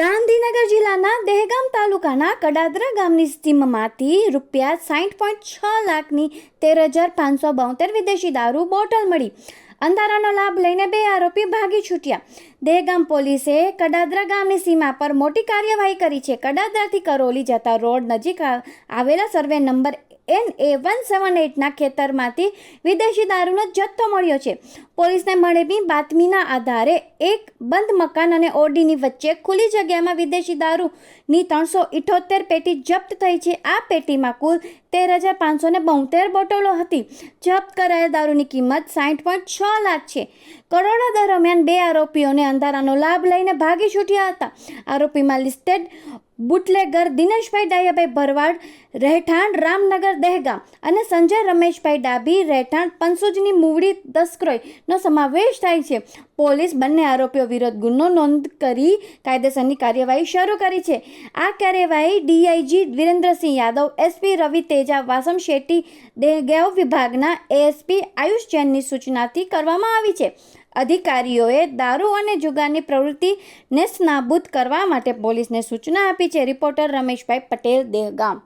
ગાંધીનગર જિલ્લાના દહેગામ તાલુકાના કડાદરા ગામની સ્ટીમમાંથી રૂપિયા સાઠ પોઈન્ટ છ લાખની તેર હજાર પાંચસો બોતેર વિદેશી દારૂ બોટલ મળી. અંધારાનો લાભ લઈને બે આરોપી ભાગી છૂટ્યા. દહેગામ પોલીસે કડાદરા ગામની સીમા પર મોટી કાર્યવાહી કરી છે. કડાદરાથી કરોલી જતા રોડ નજીક આવેલા survey number N A one seven એટના ખેતરમાંથી વિદેશી દારૂનો જથ્થો મળ્યો છે. પોલીસને મળેલી બાતમીના આધારે એક બંધ મકાન અને ઓરડીની વચ્ચે ખુલ્લી જગ્યામાં વિદેશી દારૂની ત્રણસો ઇઠોતેર પેટી જપ્ત થઈ છે. આ પેટીમાં કુલ તેર હજાર પાંચસો ને બોતેર બોટલો હતી. જપ્ત કરાયેલ દારૂની કિંમત સાઠ પોઈન્ટ છ લાખ છે. કરોડા દરમિયાન બે આરોપીઓને અંધારાનો લાભ લઈને ભાગી છૂટ્યા હતા. આરોપીમાં લિસ્ટેડ બુટલેગર દિનેશભાઈ ડાયાભાઈ ભરવાડ, રહેઠાણ રામનગર દહેગામ અને સંજય રમેશભાઈ ડાભી, રહેઠાણ પંસુજની મૂવડી દસક્રોયનો સમાવેશ થાય છે. પોલીસ બંને આરોપીઓ વિરુદ્ધ ગુનો નોંધ કરી કાયદેસરની કાર્યવાહી શરૂ કરી છે. આ કાર્યવાહી ડીઆઈજી વિરેન્દ્રસિંહ યાદવ, એસપી રવિ તેજા, વાસમ શેટ્ટી દેગેવ વિભાગના એએસપી આયુષ જૈનની સૂચનાથી કરવામાં આવી છે. અધિકારીઓએ દારૂ અને જુગારની પ્રવૃત્તિને સ્નાબૂદ કરવા માટે પોલીસને સૂચના આપી છે. રિપોર્ટર રમેશભાઈ પટેલ દેગામ